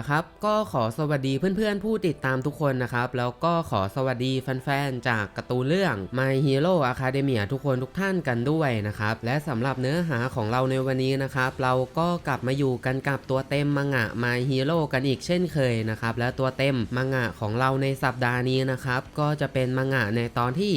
ละครับ ก็ขอสวัสดีเพื่อนๆผู้ติดตามทุกคนนะครับ แล้วก็ขอสวัสดีแฟนๆจากการ์ตูนเรื่อง My Hero Academia ทุกคนทุกท่านกันด้วยนะครับ และสำหรับเนื้อหาของเราในวันนี้นะครับ เราก็กลับมาอยู่กันกับตัวเต็มมังงะ My Hero กันอีกเช่นเคยนะครับ และตัวเต็มมังงะของเราในสัปดาห์นี้นะครับ ก็จะเป็นมังงะในตอนที่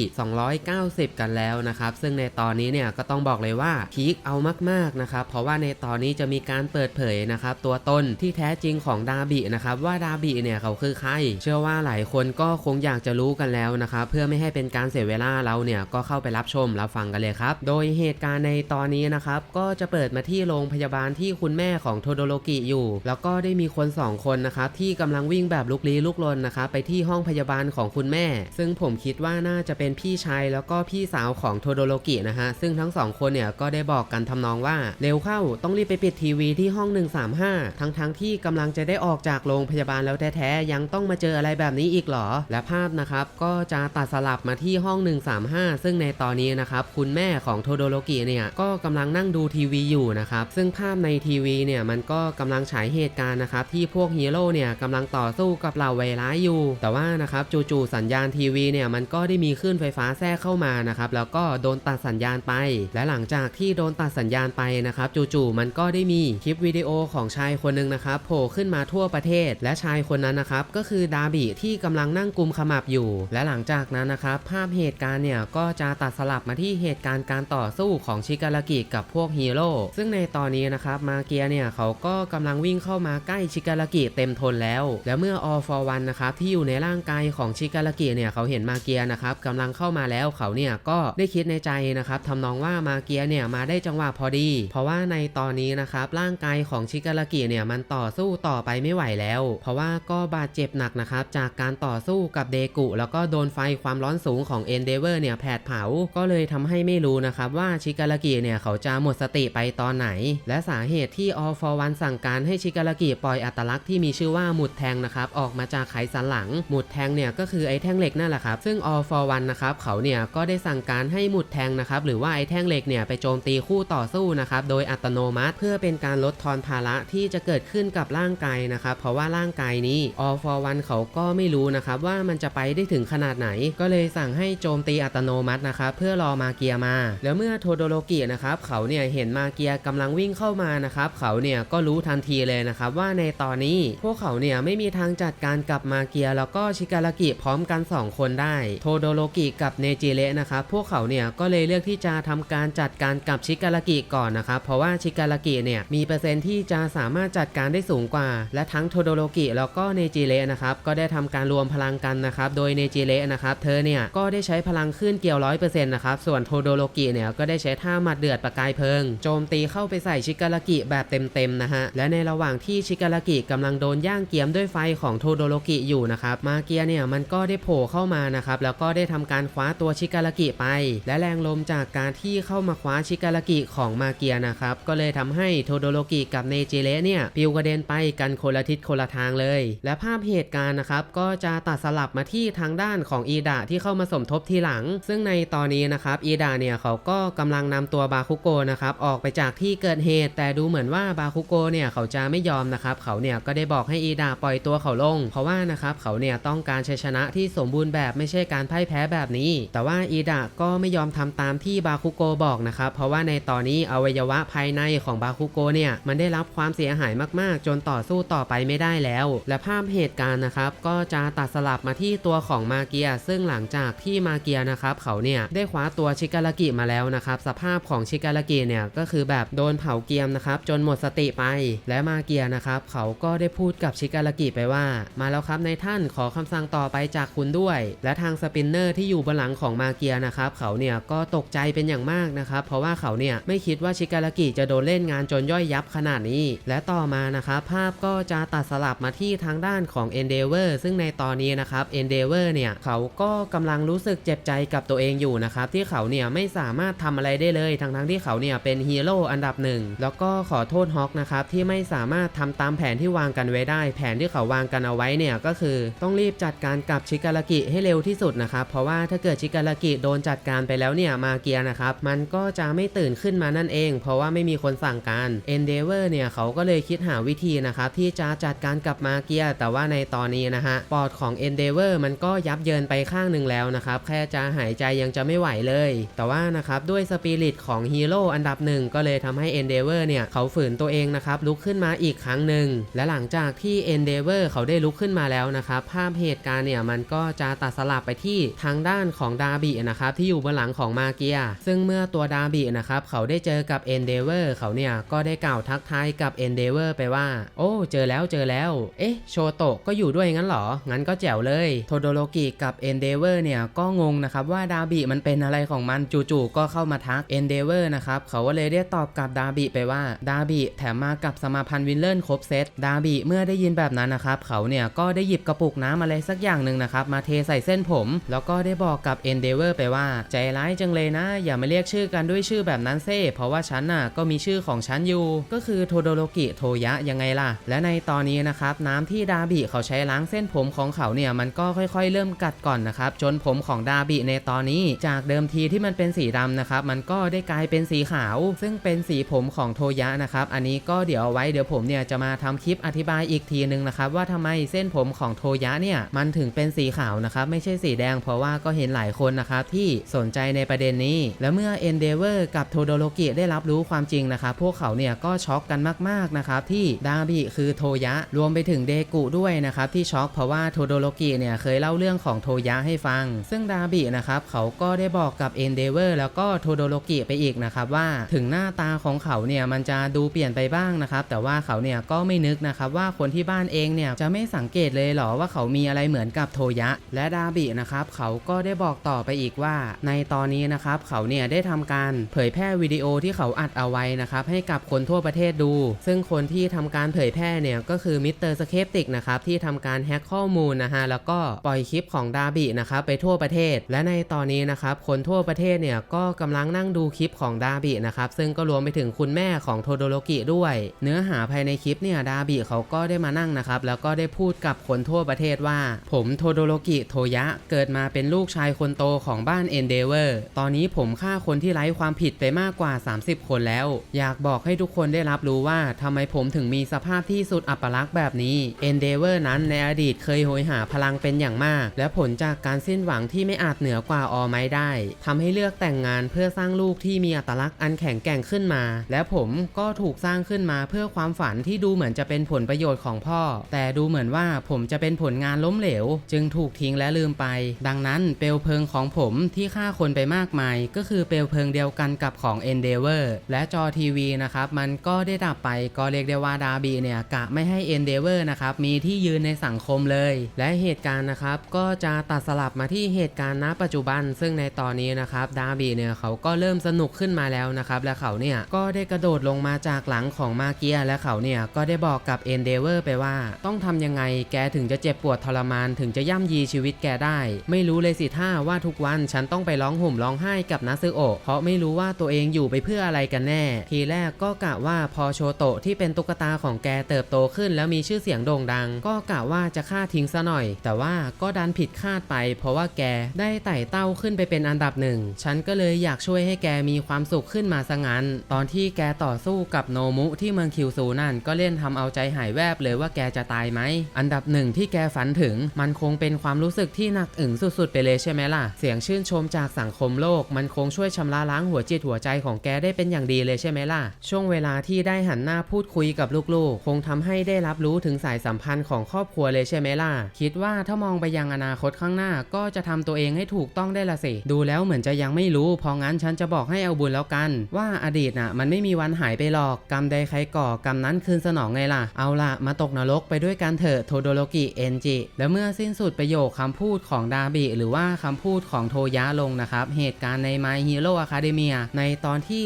290 กันแล้วนะครับ ซึ่งในตอนนี้เนี่ยก็ต้องบอกเลยว่าพีคเอามากๆนะครับ เพราะว่าในตอนนี้จะมีการเปิดเผยนะครับตัวตนที่แท้จริงของดาบินะครับว่าดาบิเนี่ยเขาคือใคร เชื่อว่าหลายคนก็คงอยากจะรู้กันแล้วนะครับเพื่อไม่ให้เป็นการเสียเวลาเราเนี่ยก็เข้าไปรับชมรับฟังกันเลยครับ โดยเหตุการณ์ในตอนนี้นะครับก็จะเปิดมาที่โรงพยาบาลที่คุณแม่ของโทโดโรกิอยู่ แล้วก็ได้มีคนสองคนนะครับที่กำลังวิ่งแบบลุกลี้ลุกลนนะครับไปที่ห้องพยาบาลของคุณแม่ ซึ่งผมคิดว่าน่าจะเป็นพี่ชายแล้วก็พี่สาวของโทโดโรกินะฮะซึ่งทั้งสองคนเนี่ยก็ได้บอกกันทำนองว่าเร็วเข้าต้องรีบไปปิดทีวีที่ห้อง 135 ทั้งทั้งๆที่กำลังจะได้ออกจากโรงพยาบาลแล้วแท้ๆยังต้องมาเจออะไรแบบนี้อีกเหรอ และภาพนะครับก็จะตัดสลับมาที่ห้อง 135 ซึ่งในตอนนี้นะครับคุณแม่ของโทโดโรกิเนี่ยก็กำลังนั่งดูทีวีอยู่นะครับซึ่งภาพในทีวีเนี่ยมันก็กำลังฉายเหตุการณ์นะครับที่พวกฮีโร่เนี่ยกำลังต่อสู้กับเหล่าไวร้ายอยู่ แต่ว่านะครับจู่ๆสัญญาณทีวีเนี่ยมันก็ได้มีคลื่นไฟฟ้าแทรกเข้ามานะครับแล้วก็โดนตัดสัญญาณไป และหลังจากที่โดนตัดสัญญาณไปนะครับจู่ๆมันก็ได้มีคลิปวิดีโอของชายคนหนึ่งนะครับโผล่ขึ้นมาทั่วประเทศ และชายคนนั้นนะครับก็คือดาบิที่กำลังนั่งกุมขมับอยู่ และหลังจากนั้นนะครับภาพเหตุการณ์เนี่ยก็จะตัดสลับมาที่เหตุการณ์การต่อสู้ของชิการากิกับพวกฮีโร่ซึ่งในตอนนี้นะครับมาเกียเนี่ยเขาก็กำลังวิ่งเข้ามาใกล้ชิการากิเต็มทนแล้ว และเมื่อ All for One นะครับที่อยู่ในร่างกายของชิการากิเนี่ยเขาเห็นมาเกียนะครับกำลังเข้ามาแล้วเขาเนี่ยก็ได้คิดในใจนะครับทำนองว่ามาเกียเนี่ยมาได้จังหวะพอดี เพราะว่าในตอนนี้นะครับร่างกายของชิการากิเนี่ยมันต่อสู้ต่อไปไม่ไหวแล้ว เพราะว่าก็บาดเจ็บหนักนะครับจากการต่อสู้กับเดกุ แล้วก็โดนไฟความร้อนสูงของเอนเดเวอร์เนี่ยแผดเผา ก็เลยทำให้ไม่รู้นะครับว่าชิการากิเนี่ยเขาจะหมดสติไปตอนไหน และสาเหตุที่ All for One สั่งการให้ชิการากิปล่อยอัตลักษณ์ที่มีชื่อว่าหมุดแทงนะครับออกมาจากไขสันหลัง หมุดแทงเนี่ยก็คือไอ้แท่งเหล็กนั่นแหละครับ ซึ่ง All for One นะครับเขาเนี่ยก็ได้สั่งการให้หมุดแทงนะครับหรือว่าไอ้แท่งเหล็กเนี่ยไปโจมตีคู่ต่อสู้นะครับโดยอัตโนมัติ เพื่อเป็นการลดทอนภาระที่จะเกิดขึ้นกับร่างกายนะครับ เพราะว่าร่างกายนี้ All for One เขาก็ไม่รู้นะครับว่ามันจะไปได้ถึงขนาดไหน ก็เลยสั่งให้โจมตีอัตโนมัตินะครับเพื่อรอมาเกียมา แล้วเมื่อโทโดโรกินะครับเขาเนี่ยเห็นมาเกียกำลังวิ่งเข้ามานะครับเขาเนี่ยก็รู้ทันทีเลยนะครับว่าในตอนนี้พวกเขาเนี่ยไม่มีทางจัดการกับมาเกียแล้วก็ชิการากิพร้อมกัน 2 คนได้ โทโดโรกิกับเนจิเระนะครับพวกเขาเนี่ยก็เลยเลือกที่จะทำการจัดการกับชิการากิก่อนนะครับเพราะว่าชิการากิเนี่ยมีเปอร์เซ็นต์ที่จะสามารถจัดการได้สูงกว่าและทั้งโทโดโรกิแล้วก็เนจิเระนะครับก็ได้ทำการรวมพลังกันนะครับโดยเนจิเระนะครับเธอเนี่ยก็ได้ใช้พลังขึ้นเกี่ยวร้อยเปอร์เซ็นต์นะครับส่วนโทโดโรกิเนี่ยก็ได้ใช้ท่าหมัดเดือดประกายเพลิง โจมตีเข้าไปใส่ชิการากิแบบเต็มๆนะฮะและในระหว่างที่ชิการากิกำลังโดนย่างเกียมด้วยไฟของโทโดโรกิอยู่นะครับมาเกียเนี่ยมันก็ได้โผล่เข้ามานะครับแล้วก็ได้ทำการคว้าตัวชิการากิไป และแรงลมจากการที่เข้ามาคว้าชิการากิของมาเกียนะครับก็เลยทำให้โทโดโรกิกับเนจิเระเนี่ยปลิวกระเด็นไปกันคนละทิศคนละทางเลย และภาพเหตุการณ์นะครับก็จะตัดสลับมาที่ทางด้านของอีดะที่เข้ามาสมทบทีหลัง ซึ่งในตอนนี้นะครับอีดะเนี่ยเขาก็กำลังนำตัวบาคุโกนะครับออกไปจากที่เกิดเหตุ แต่ดูเหมือนว่าบาคุโกเนี่ยเขาจะไม่ยอมนะครับเขาเนี่ยก็ได้บอกให้อีดะปล่อยตัวเขาลง เพราะว่านะครับเขาเนี่ยต้องการชัยชนะที่สมบูรณ์แบบไม่ใช่การพ่ายแพ้แบบนี้ แต่ว่าอีดะก็ไม่ยอมทำตามที่บาคุโกบอกนะครับเพราะว่าในตอนนี้อวัยวะภายในของบาคุโกเนี่ยมันได้รับความเสียหายมากๆ จนต่อสู้ต่อ่อไปไม่ได้แล้ว และภาพเหตุการณ์นะครับ ก็จะตัดสลับมาที่ตัวของมาเกีย ซึ่งหลังจากที่มาเกียนะครับ เขาเนี่ยได้คว้าตัวชิการากิมาแล้วนะครับ สภาพของชิการากิเนี่ยก็คือแบบโดนเผาเกียมนะครับ จนหมดสติไป และมาเกียนะครับ เขาก็ได้พูดกับชิการากิไปว่า มาแล้วครับในท่านขอคำสั่งต่อไปจากคุณด้วย และทางสปินเนอร์ที่อยู่บนหลังของมาเกียนะครับ เขาเนี่ยก็ตกใจเป็นอย่างมากนะครับ เพราะว่าเขาเนี่ยไม่คิดว่าชิการากิจะโดนเล่นงานจนย่อยยับขนาดนี้ และต่อมานะครับภาพก็จะตัดสลับมาที่ทางด้านของ Endeavor ซึ่งในตอนนี้นะครับ Endeavor เนี่ยเขาก็กำลังรู้สึกเจ็บใจกับตัวเองอยู่นะครับที่เขาเนี่ยไม่สามารถทำอะไรได้เลยทั้งทั้งๆที่เขาเนี่ยเป็นฮีโร่อันดับหนึ่งแล้วก็ขอโทษฮอกนะครับที่ไม่สามารถทำตามแผนที่วางกันไว้ได้ แผนที่เขาวางกันเอาไว้เนี่ยก็คือต้องรีบจัดการกับชิการากิให้เร็วที่สุดนะครับเพราะว่าถ้าเกิดชิการากิโดนจัดการไปแล้วเนี่ยมาเกียนะครับมันก็จะไม่ตื่นขึ้นมานั่นเอง เพราะว่าไม่มีคนสั่งการ Endeavor เนี่ยเขาก็เลยคิดหาวิธีนะครับที่จะจัดการกับมาเกียแต่ว่าในตอนนี้นะฮะปอดของ Endeavor มันก็ยับเยินไปข้างหนึ่งแล้วนะครับ แค่จะหายใจยังจะไม่ไหวเลย แต่ว่านะครับด้วยสปิริตของฮีโร่อันดับหนึ่งก็เลยทำให้ Endeavor เนี่ยเขาฝืนตัวเองนะครับลุกขึ้นมาอีกครั้งหนึ่งและหลังจากที่ Endeavor เขาได้ลุกขึ้นมาแล้วนะครับภาพเหตุการณ์เนี่ยมันก็จะตัดสลับไปที่ทางด้านของดาบินะครับที่อยู่บนหลังของมาเกียซึ่งเมื่อตัวดาบินะครับเขาได้เจอกับ Endeavor เขาเนี่ยก็ได้กล่าวทักทายกับ Endeavor ไปว่า โอ้เจออแล้วเจอแล้ว เอ๊ะ โชโตะก็อยู่ด้วยงั้นเหรอ งั้นก็แจ๋วเลย โทโดโรกิกับ Endeavor เนี่ยก็งงนะครับว่าดาบิมันเป็นอะไรของมันจู่ๆก็เข้ามาทัก Endeavor นะครับเขาก็เลยได้ตอบกับดาบิไปว่าดาบิแถมมากับสมาพันธ์วินเลนครบเซตดาบิเมื่อได้ยินแบบนั้นนะครับเขาเนี่ยก็ได้หยิบกระปุกน้ำอะไรสักอย่างหนึ่งนะครับมาเทใส่เส้นผม แล้วก็ได้บอกกับ Endeavor ไปว่าใจร้ายจังเลยนะ อย่ามาเรียกชื่อกันด้วยชื่อแบบนั้นเซ่เพราะว่าฉันน่ะก็มีชื่อของฉันอยู่ ก็คือโทโดโรกิโทยะยังไงล่ะ และในตอนนี้นะครับน้ำที่ดาบิเขาใช้ล้างเส้นผมของเขาเนี่ยมันก็ค่อยๆ เริ่มกัดก่อนนะครับจนผมของดาบิในตอนนี้ จากเดิมทีที่มันเป็นสีดำนะครับมันก็ได้กลายเป็นสีขาว ซึ่งเป็นสีผมของโทยะนะครับอันนี้ก็เดี๋ยวไว้เดี๋ยวผมเนี่ยจะมาทำคลิปอธิบายอีกทีนึงนะครับว่าทำไมเส้นผมของโทยะเนี่ยมันถึงเป็นสีขาวนะครับไม่ใช่สีแดง เพราะว่าก็เห็นหลายคนนะครับที่สนใจในประเด็นนี้ แล้วเมื่อ Endeavor กับโทโดโรกิได้รับรู้ความจริงนะครับพวกเขาเนี่ยก็ช็อกกันมากๆนะครับที่ดาบิคือโทยะ รวมไปถึงเดกุด้วยนะครับที่ช็อกเพราะว่าโทโดโรกิเนี่ยเคยเล่าเรื่องของโทยะให้ฟัง ซึ่งดาบินะครับเขาก็ได้บอกกับ Endeavor แล้วก็โทโดโรกิไปอีกนะครับว่าถึงหน้าตาของเขาเนี่ยมันจะดูเปลี่ยนไปบ้างนะครับแต่ว่าเขาเนี่ยก็ไม่นึกนะครับว่าคนที่บ้านเองเนี่ยจะไม่สังเกตเลยเหรอว่าเขามีอะไรเหมือนกับโทยะ และดาบินะครับเขาก็ได้บอกต่อไปอีกว่า ในตอนนี้นะครับเขาเนี่ยได้ทำการเผยแพร่วิดีโอที่เขาอัดเอาไว้นะครับให้กับคนทั่วประเทศดู ซึ่งคนที่ทำการเผยแพร่เนี่ยก็คือมิสเตอร์สเคปติกนะครับที่ทำการแฮ็กข้อมูลนะฮะแล้วก็ปล่อยคลิปของดาบินะครับไปทั่วประเทศ และในตอนนี้นะครับคนทั่วประเทศเนี่ยก็กำลังนั่งดูคลิปของดาบินะครับซึ่งก็รวมไปถึงคุณแม่ของโทโดโรกิด้วย เนื้อหาภายในคลิปเนี่ยดาบิเขาก็ได้มานั่งนะครับแล้วก็ได้พูดกับคนทั่วประเทศว่า ผมโทโดโรกิโทยะเกิดมาเป็นลูกชายคนโตของบ้านเอนเดเวอร์ตอนนี้ผมฆ่าคนที่ไร้ความผิดไปมากกว่า 30 คนแล้ว อยากบอกให้ทุกคนได้รับรู้ว่าทำไมผมถึงมีสภาพที่สุดอัปลักษณ์แบบนี้เอนเดเวอร์นั้นในอดีตเคยโหยหาพลังเป็นอย่างมาก และผลจากการสิ้นหวังที่ไม่อาจเหนือกว่าออไม้ได้ทำให้เลือกแต่งงานเพื่อสร้างลูกที่มีอัตลักษณ์อันแข็งแกร่งขึ้นมา และผมก็ถูกสร้างขึ้นมาเพื่อความฝันที่ดูเหมือนจะเป็นผลประโยชน์ของพ่อ แต่ดูเหมือนว่าผมจะเป็นผลงานล้มเหลว จึงถูกทิ้งและลืมไป ดังนั้นเปลวเพลิงของผมที่ฆ่าคนไปมากมาย ก็คือเปลวเพลิงเดียวกันกับของ Endeavor และจอทีวีนะครับมันก็ได้ดับไปก็เรียกได้ว่าดาบีเนี่ยกะไม่ให้ Endeavor นะครับมีที่ยืนในสังคมเลย และเหตุการณ์นะครับก็จะตัดสลับมาที่เหตุการณ์ณปัจจุบัน ซึ่งในตอนนี้นะครับดาบีเนี่ยเขาก็เริ่มสนุกขึ้นมาแล้วนะครับและเขาเนี่ยก็ได้กระโดดลงมาจากหลังของมาเกียและเขาเนี่ยก็ได้บอกกับ Endeavor ไปว่า ต้องทำยังไงแกถึงจะเจ็บปวดทรมานถึงจะย่ำยีชีวิตแกได้ ไม่รู้เลยสิท่าว่าทุกวันฉันต้องไปร้องห่มร้องไห้กับนาซึโอะเพราะไม่รู้ว่าตัวเองอยู่ไปเพื่ออะไรกันแน่ ทีแรกก็กะว่าพอโชโตะที่เป็นตุ๊กตาของแกเติบโตโตขึ้นแล้วมีชื่อเสียงโด่งดัง ก็กะว่าจะฆ่าทิ้งซะหน่อย แต่ว่าก็ดันผิดคาดไป เพราะว่าแกได้ไต่เต้าขึ้นไปเป็นอันดับหนึ่ง ฉันก็เลยอยากช่วยให้แกมีความสุขขึ้นมาซะงั้น ตอนที่แกต่อสู้กับโนมุที่เมืองคิวซูนั่นก็เล่นทำเอาใจหายแวบเลยว่าแกจะตายไหม อันดับหนึ่งที่แกฝันถึง มันคงเป็นความรู้สึกที่หนักอึ้งสุดๆ ไปเลยใช่ไหมล่ะ เสียงชื่นชมจากสังคมโลก มันคงช่วยชำระล้างหัวจิตหัวใจของแกได้เป็นอย่างดีเลยใช่ไหมล่ะ ช่วงเวลาที่ได้หันหน้าพูดคุยกับลูกๆ คงทำให้ได้รับรู้ถึงสายสัมพันธ์ของครอบครัวเลยใช่ไหมล่ะ คิดว่าถ้ามองไปยังอนาคตข้างหน้า ก็จะทำตัวเองให้ถูกต้องได้ละสิ ดูแล้วเหมือนจะยังไม่รู้พราะงั้นฉันจะบอกให้เอาบุญแล้วกัน ว่าอดีตน่ะ มันไม่มีวันหายไปหรอก กรรมใดใครก่อกรรมนั้นคืนสนองไงล่ะ เอาล่ะ มาตกนรกไปด้วยกันเถอะโทโดโรกิเอนจิ และเมื่อสิ้นสุดประโยคคำพูดของดาบิหรือว่าคำพูดของโทยะลงนะครับ เหตุการณ์ใน My Hero Academia ในตอนที่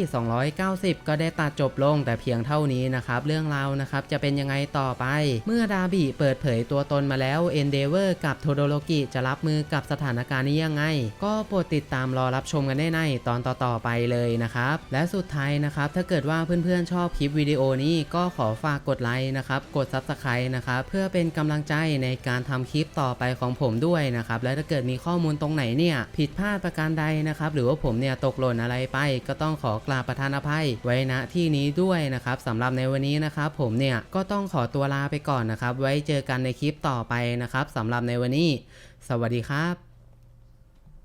290 ก็ได้ตัดจบลงแต่เพียงเท่านี้นะครับ เรื่องราวนะครับจะเป็นยังไงต่อไป เมื่อดาบิเปิดเผยตัวตนมาแล้ว Endeavor กับโทโดโรกิจะรับมือกับสถานการณ์นี้ยังไง ก็โปรดติดตามรอรับชมกันได้ในตอนต่อๆไปเลยนะครับ และสุดท้ายนะครับถ้าเกิดว่าเพื่อนๆชอบคลิปวิดีโอนี้ก็ขอฝากกดไลค์นะครับกด Subscribe นะครับเพื่อเป็นกำลังใจในการทำคลิปต่อไปของผมด้วยนะครับและถ้าเกิดมีข้อมูลตรงไหนเนี่ยผิดพลาดประการใดนะครับหรือว่าผมเนี่ยตกหล่นอะไรไปก็ต้องขอกราบประทานอภัยไว้ณที่นี้ด้วยนะครับสำหรับในวันนี้นะครับผมเนี่ยก็ก็ต้องขอตัวลาไปก่อนนะครับ ไว้เจอกันในคลิปต่อไปนะครับสำหรับในวันนี้ สวัสดีครับ